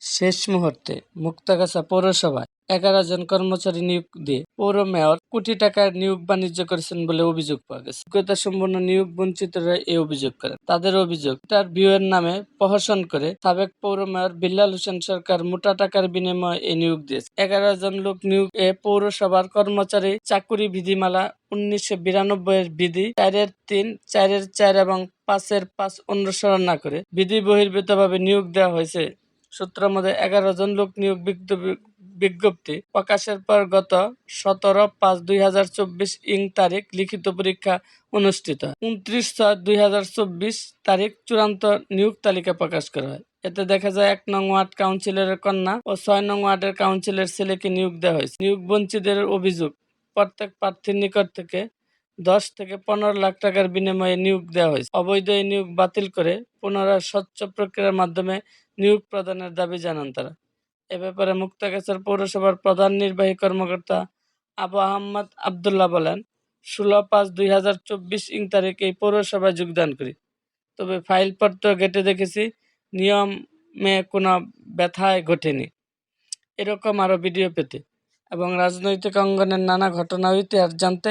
শেষ মুহূর্তে মুক্তাগাছা পৌরসভায় এগারো জন কর্মচারী নিয়োগ দিয়ে পৌর মেয়র কোটি টাকার নিয়োগ বাণিজ্য করেছেন বলে অভিযোগ পাওয়া গেছে। যোগ্যতা সম্পন্ন নিয়োগ বঞ্চিতরা এই অভিযোগ করেন। তাদের অভিযোগ, তার ভিউয়ের নামে প্রহসন করে সাবেক পৌর মেয়র বিল্লাল হোসেন সরকার মোটা টাকার বিনিময়ে এই নিয়োগ দিয়েছে। এগারো জন লোক নিয়োগ এ পৌরসভার কর্মচারী চাকুরি বিধিমালা উনিশশো বিরানব্বই এর বিধি চারের তিন, চারের চার এবং পাঁচের পাঁচ অনুসরণ না করে বিধি বহির্ভূতভাবে নিয়োগ দেওয়া হয়েছে। সূত্র মধ্যে এগারো জন লোক নিয়োগ বিজ্ঞপ্তি- প্রকাশের পর গত সতেরো পাঁচ দুই হাজার চব্বিশ ইং তারিখ লিখিত পরীক্ষা অনুষ্ঠিত। উনত্রিশ ছয় দুই হাজার চব্বিশ তারিখ চূড়ান্ত নিয়োগ তালিকা প্রকাশ করা হয়। এতে দেখা যায়, এক নং ওয়ার্ড কাউন্সিলরের কন্যা ও ছয় নং ওয়ার্ডের কাউন্সিলর ছেলেকে নিয়োগ দেওয়া হয়েছে। নিয়োগ বঞ্চিতদের অভিযোগ, প্রত্যেক প্রার্থীর নিকট থেকে দশ থেকে পনেরো লাখ টাকার বিনিময়ে নিয়োগ দেওয়া হয়েছে। অবৈধ এই নিয়োগ বাতিল করে পুনরায় স্বচ্ছ প্রক্রিয়ার মাধ্যমে নিয়োগ প্রদানের দাবি জানান তারা। এ ব্যাপারে মুক্তাগাছার পৌরসভার প্রধান নির্বাহী কর্মকর্তা আবু আহমদ আবদুল্লাহ বলেন, ষোলো পাঁচ দুই হাজার চব্বিশ ইং তারিখে এই পৌরসভায় যোগদান করি। তবে ফাইলপত্র ঘেটে দেখেছি, নিয়মে কোনো ব্যথায় ঘটেনি। এরকম আরও ভিডিও পেতে এবং রাজনৈতিক অঙ্গনের নানা ঘটনা ইতিহাস জানতে